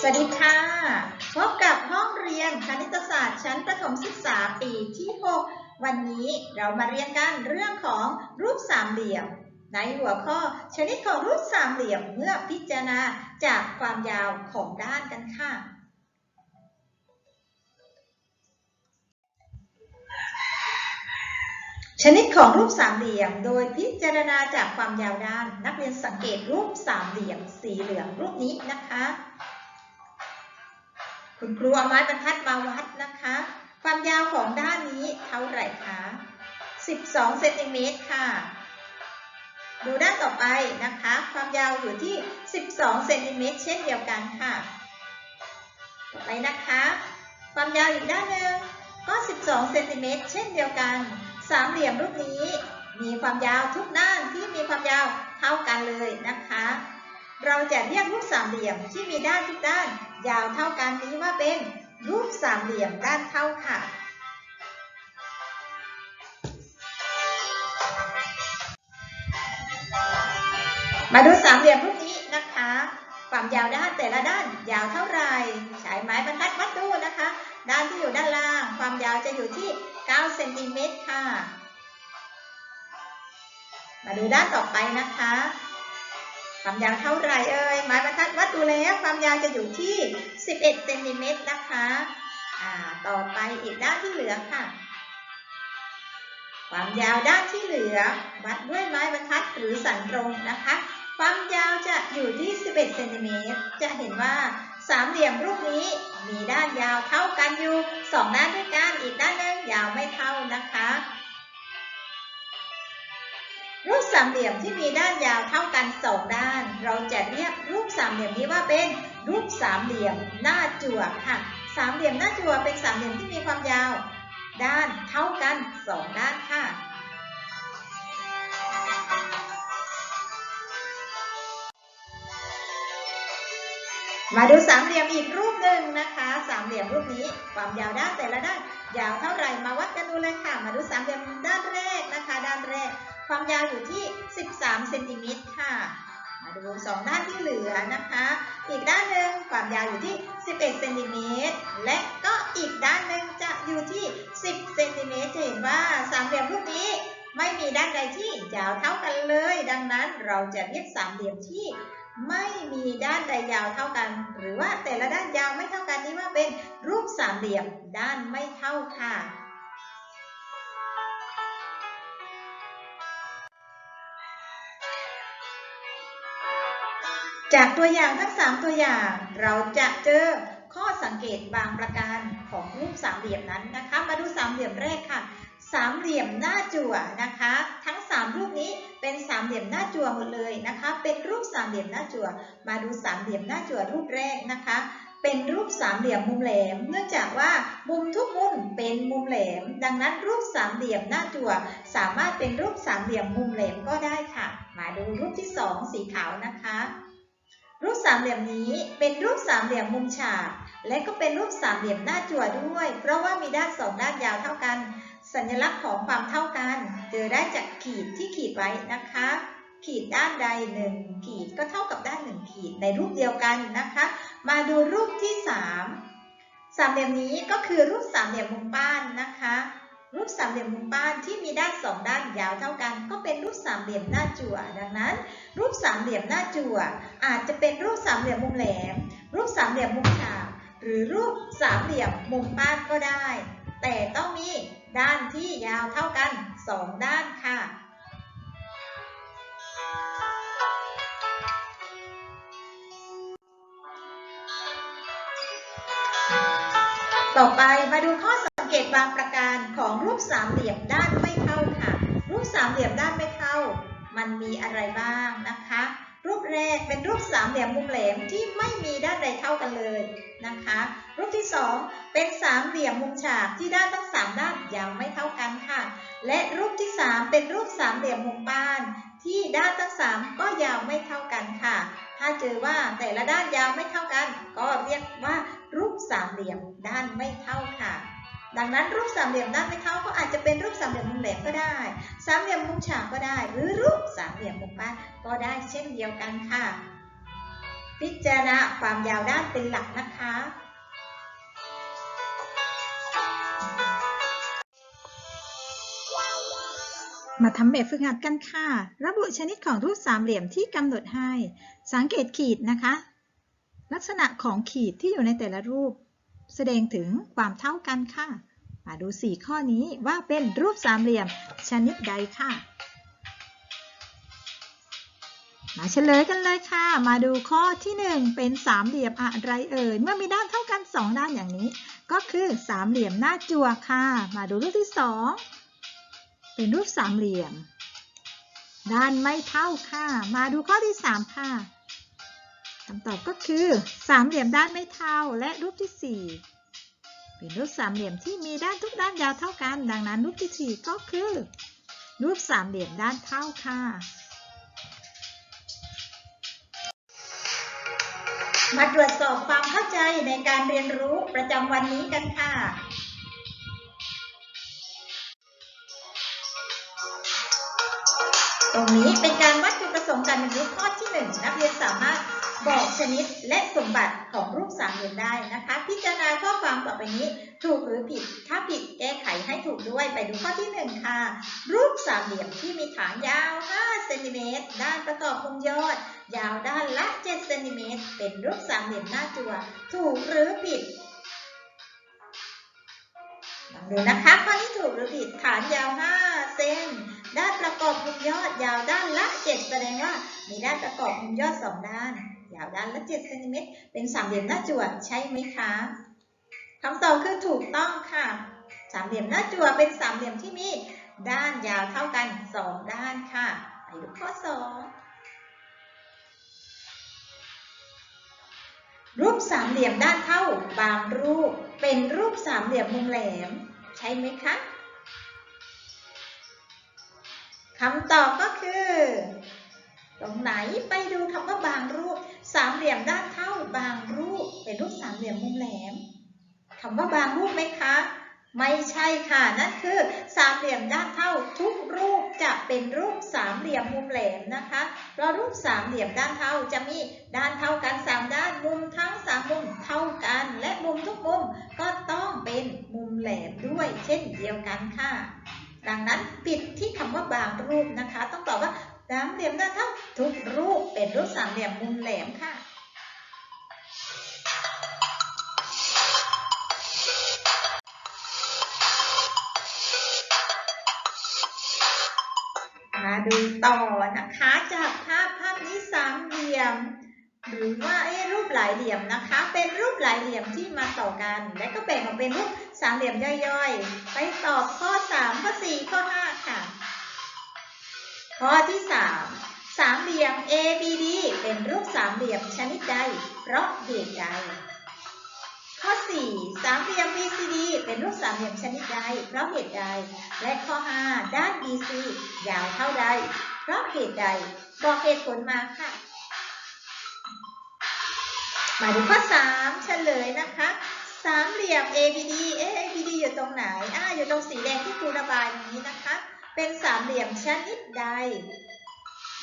สวัสดีค่ะ พบกับห้องเรียนคณิตศาสตร์ชั้นประถมศึกษาปีที่ 6 วันนี้เรามาเรียนกันเรื่องของรูปสามเหลี่ยม ในหัวข้อชนิดของรูปสามเหลี่ยมเมื่อพิจารณาจากความยาวของด้านกันค่ะ ชนิดของรูปสามเหลี่ยม โดยพิจารณาจากความยาวด้าน นักเรียนสังเกตรูปสามเหลี่ยมสีเหลืองรูปนี้นะคะ คุณครูเอาไม้บรรทัดมาวัดนะคะ ความยาวของด้านนี้เท่าไหร่คะ 12 เซนติเมตรค่ะ ดูด้านต่อไปนะคะ ความยาวอยู่ที่ 12 เซนติเมตรเช่นเดียวกันค่ะ ต่อไปนะคะ ความยาวอีกด้านหนึ่งก็ 12 เซนติเมตรเช่นเดียวกัน สามเหลี่ยมรูปนี้มีความยาวทุกด้านที่มีความยาวเท่ากันเลยนะคะ เราจะเรียกรูปสามเหลี่ยมที่มีด้านทุกด้าน ยาวเท่ากันนี้ว่าเป็นรูปสามเหลี่ยมด้านเท่าค่ะ มาดูสามเหลี่ยมรูปนี้นะคะ ความยาวด้านแต่ละด้านยาวเท่าไหร่ใช้ไม้บรรทัดวัดดูนะคะ ด้านที่อยู่ด้านล่าง ความยาวจะอยู่ที่ 9 เซนติเมตรค่ะ มาดูด้านต่อไปนะคะ ความยาวเท่าไรเอ่ยไม้บรรทัดวัดดูแล้วความยาวจะอยู่ที่ 11เซนติเมตรนะคะอ่าต่อไปอีกด้านที่เหลือค่ะ ความยาวด้านที่เหลือ วัดด้วยไม้บรรทัดหรือสันตรงนะคะ ความยาวจะอยู่ที่ 11เซนติเมตรจะเห็นว่าสามเหลี่ยมรูปนี้มีด้านยาวเท่ากันอยู่สองด้านด้วยกันอีกด้านหนึงยาวไม่เท่านะคะ รูปสามเหลี่ยมที่มีด้านยาวเท่ากันสองด้าน เราจะเรียกรูปสามเหลี่ยมนี้ว่าเป็นรูปสามเหลี่ยมหน้าจั่วค่ะสามเหลี่ยมหน้าจั่วเป็นสามเหลี่ยมที่มีความยาว ด้านเท่ากันสองด้านค่ะ มาดูสามเหลี่ยมอีกรูปหนึ่งนะคะ สามเหลี่ยมรูปนี้ความยาวด้านแต่ละด้านยาวเท่าไหร่มาวัดกันดูเลยค่ะ มาดูสามเหลี่ยมด้านแรกนะคะ ด้านแรก ความยาวอยู่ที่ 13 เซนติเมตรค่ะ มาดูสองด้านที่เหลือนะคะ อีกด้านหนึ่งความยาวอยู่ที่ 11 เซนติเมตร และก็อีกด้านหนึ่งจะอยู่ที่ 10 เซนติเมตร จะเห็นว่าสามเหลี่ยมรูปนี้ไม่มีด้านใดที่ยาวเท่ากันเลย ดังนั้นเราจะเรียกสามเหลี่ยมที่ไม่มีด้านใดยาวเท่ากัน หรือว่าแต่ละด้านยาวไม่เท่ากันนี้ว่าเป็นรูปสามเหลี่ยมด้านไม่เท่าค่ะ จากตัวอย่างทั้ง 3 ตัวอย่าง เราจะเจอข้อสังเกตบางประการของรูปสามเหลี่ยมนั้นนะคะ มาดูสามเหลี่ยมแรกค่ะ สามเหลี่ยมหน้าจั่วนะคะ ทั้ง 3 รูปนี้เป็นสามเหลี่ยมหน้าจั่วหมดเลยนะคะ เป็นรูปสามเหลี่ยมหน้าจั่ว มาดูสามเหลี่ยมหน้าจั่วรูปแรกนะคะ เป็นรูปสามเหลี่ยมมุมแหลม เนื่องจากว่ามุมทุกมุมเป็นมุมแหลม ดังนั้นรูปสามเหลี่ยมหน้าจั่ว สามารถเป็นรูปสามเหลี่ยมมุมแหลมก็ได้ค่ะ มาดูรูปที่ 2 สีขาวนะคะ รูปสามเหลี่ยมนี้เป็นรูปสามเหลี่ยมมุมฉาก และก็เป็นรูปสามเหลี่ยมหน้าจั่วด้วย เพราะว่ามีด้านสองด้านยาวเท่ากัน สัญลักษณ์ของความเท่ากัน เจอได้จากขีดที่ขีดไว้นะคะ ขีดด้านใดหนึ่งขีดก็เท่ากับด้านหนึ่งขีดในรูปเดียวกันนะคะ มาดูรูปที่สามสามเหลี่ยมนี้ก็คือรูปสามเหลี่ยมมุมป้านนะคะ รูปสามเหลี่ยมมุมป้านที่มีด้านสองด้านยาวเท่ากัน ก็เป็นรูปสามเหลี่ยมหน้าจั่ว ดังนั้น รูปสามเหลี่ยมหน้าจั่ว อาจจะเป็นรูปสามเหลี่ยมมุมแหลม รูปสามเหลี่ยมมุมฉากหรือรูปสามเหลี่ยมมุมป้านก็ได้ แต่ต้องมีด้านที่ยาวเท่ากันสองด้านค่ะต่อไปมาดูข้อ งเกตบางประการของรูปสามเหลี่ยมด้านไม่เท่าค่ะ รูปสามเหลี่ยมด้านไม่เท่า มันมีอะไรบ้างนะคะ รูปแรกเป็นรูปสามเหลี่ยมมุมแหลมที่ไม่มีด้านใดเท่ากันเลยนะคะ รูปที่สองเป็นสามเหลี่ยมมุมฉากที่ด้านทั้งสามด้านยาวไม่เท่ากันค่ะ และรูปที่สามเป็นรูปสามเหลี่ยมมุมป้านที่ด้านทั้งสามก็ยาวไม่เท่ากันค่ะ ถ้าเจอว่าแต่ละด้านยาวไม่เท่ากัน ก็เรียกว่ารูปสามเหลี่ยมด้านไม่เท่าค่ะ ดังนั้นรูปสามเหลี่ยมด้านไม่เท่าก็อาจจะเป็นรูปสามเหลี่ยมมุมแหลมก็ได้ สามเหลี่ยมมุมฉากก็ได้ หรือรูปสามเหลี่ยมมุมป้านก็ได้เช่นเดียวกันค่ะ พิจารณาความยาวด้านเป็นหลักนะคะมาทำแบบฝึกหัดกันค่ะ ระบุชนิดของรูปสามเหลี่ยมที่กำหนดให้ สังเกตขีดนะคะ ลักษณะของขีดที่อยู่ในแต่ละรูป แสดงถึงความเท่ากันค่ะ มาดู 4 ข้อนี้ว่าเป็นรูปสามเหลี่ยมชนิดใดค่ะ มาเฉลยกันเลยค่ะ มาดูข้อที่ 1 เป็นสามเหลี่ยมอะไรเอ่ย เมื่อมีด้านเท่ากัน 2 ด้านอย่างนี้ ก็คือสามเหลี่ยมหน้าจั่วค่ะ มาดูรูปที่ 2 เป็นรูปสามเหลี่ยม ด้านไม่เท่าค่ะ มาดูข้อที่ 3 ค่ะ คำตอบก็คือสามเหลี่ยมด้านไม่เท่าและรูปที่ 4 เป็นรูปสามเหลี่ยมที่มีด้านทุกด้านยาวเท่ากัน ดังนั้นรูปที่ 4 ก็คือ รูปสามเหลี่ยมด้านเท่าค่ะ มาตรวจสอบความเข้าใจในการเรียนรู้ประจำวันนี้กันค่ะตรงนี้เป็นการวัดจุดประสงค์การเรียนรู้ข้อที่หนึ่งนักเรียนสามารถ บอกชนิดและสมบัติของรูปสามเหลี่ยมได้นะคะ พิจารณาข้อความต่อไปนี้ ถูกหรือผิด ถ้าผิดแก้ไขให้ถูกด้วยไปดูข้อที่หนึ่งค่ะ รูปสามเหลี่ยมที่มีฐานยาว 5 เซนติเมตรด้านประกอบมุมยอด ยาวด้านละ 7 เซนติเมตรเป็นรูปสามเหลี่ยมหน้าจั่วถูกหรือผิดลองดูนะคะข้อนี้ถูกหรือผิดฐานยาว 5 เซนด้านประกอบมุมยอดยาวด้านละ 7 แสดงว่ามีด้านประกอบมุมยอด 2 ด้าน ยาวด้านละ7เซนติเมตรเป็นสามเหลี่ยมหน้าจั่วใช่ไหมคะคำตอบคือถูกต้องค่ะ สามเหลี่ยมหน้าจั่วเป็นสามเหลี่ยมที่มีด้านยาวเท่ากัน 2 ด้านค่ะไปดูข้อ 2 รูปสามเหลี่ยมด้านเท่าบางรูป เป็นรูปสามเหลี่ยมมุมแหลม ใช่ไหมคะคำตอบก็คือ ตรงไหนไปดูคำว่าบางรูป เหลี่ยมด้านเท่าบางรูปเป็นรูปสามเหลี่ยมมุมแหลมคำว่าบางรูปไหมคะ ไม่ใช่ค่ะ นั่นคือสามเหลี่ยมด้านเท่าทุกรูปจะเป็นรูปสามเหลี่ยมมุมแหลมนะคะเพราะรูปสามเหลี่ยมด้านเท่าจะมีด้านเท่ากันสามด้านมุมทั้งสามมุมเท่ากัน และมุมทุกมุมก็ต้องเป็นมุมแหลมด้วย เช่นเดียวกันค่ะ ดังนั้นปิดที่คำว่าบางรูปนะคะ ต้องตอบว่าสามเหลี่ยมด้านเท่าทุกรูปเป็นรูปสามเหลี่ยมมุมแหลมค่ะ มาดูต่อนะคะจากภาพภาพนี้สามเหลี่ยม หรือว่าเอรูปหลายเหลี่ยมนะคะ เป็นรูปหลายเหลี่ยมที่มาต่อกัน และก็แบ่งออกเป็นรูปสามเหลี่ยมย่อยๆ ไปตอบข้อ3ข้อ4ข้อ5ค่ะ ข้อที่ 3 สามเหลี่ยม ABD เป็นรูปสามเหลี่ยมชนิดใดเพราะเหตุใด 4 สามเหลี่ยม BCD เป็นรูปสามเหลี่ยมชนิดใด เพราะเหตุใด และข้อ 5 ด้าน BC ยาวเท่าใด เพราะเหตุใด บอกเหตุผลมาค่ะ มาดูข้อ 3 เฉลยนะคะ สามเหลี่ยม ABD เอ๊ะ ABD อยู่ตรงไหน อ่า อยู่ตรงสีแดงที่ครูระบายตรงนี้นะคะ เป็นสามเหลี่ยมชนิดใด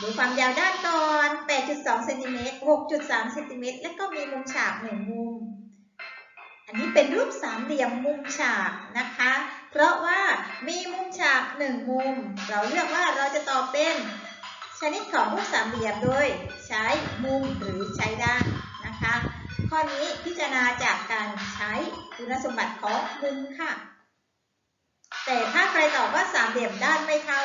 ดูความยาวด้านก่อน 8.2 เซนติเมตร 6.3 เซนติเมตร และก็มีมุมฉากหนึ่งมุม อันนี้เป็นรูปสามเหลี่ยมมุมฉากนะคะ เพราะว่ามีมุมฉากหนึ่งมุม เราเลือกว่าเราจะตอบเป็นชนิดของรูปสามเหลี่ยมโดยใช้มุมหรือใช้ด้านนะคะ ข้อนี้พิจารณาจากการใช้คุณสมบัติของมุมค่ะ แต่ถ้าใครตอบว่าสามเหลี่ยมด้านไม่เท่า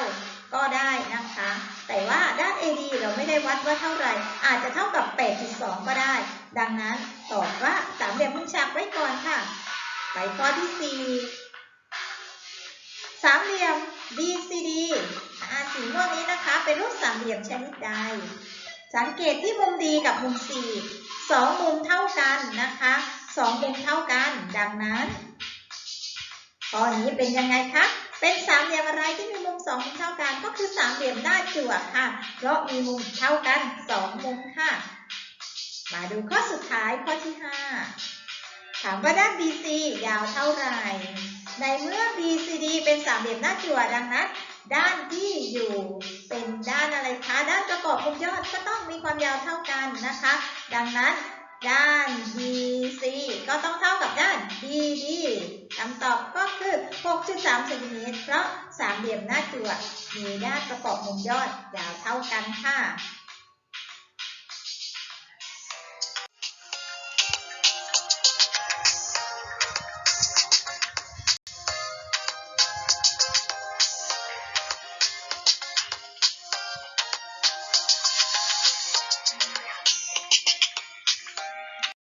ก็ได้นะคะ แต่ว่าด้าน AD เราไม่ได้วัดว่าเท่าไหร่ อาจจะเท่ากับ 8.2 ก็ได้ ดังนั้นตอบว่าสามเหลี่ยมมุมฉากไว้ก่อนค่ะ ไปข้อที่4สามเหลี่ยม BCD อาสีม่วงนี้นะคะ เป็นรูปสามเหลี่ยมชนิดใด สังเกตที่มุมดีกับมุม C สองมุมเท่ากันนะคะสองมุมเท่ากัน ดังนั้นข้อนี้เป็นยังไงคะเป็นสามเหลี่ยมอะไรที่มีมุมสองมุมเท่ากัน ก็คือสามเหลี่ยมหน้าจั่วค่ะ เพราะมีมุมเท่ากันสองมุมค่ะ มาดูข้อสุดท้ายข้อที่ 5 ถามว่าด้าน BC ยาวเท่าไหร่ ในเมื่อ BCD เป็นสามเหลี่ยมหน้าจั่วดังนั้น ด้านที่อยู่เป็นด้านอะไรคะ ด้านประกอบมุมยอดก็ต้องมีความยาวเท่ากันนะคะ ดังนั้นด้าน BC ก็ต้องเท่ากับด้าน BD คำตอบก็คือ 6.3เซนติเมตรเพราะสามเหลี่ยมหน้าจั่วมีด้านประกอบมุมยอดยาวเท่ากันค่ะ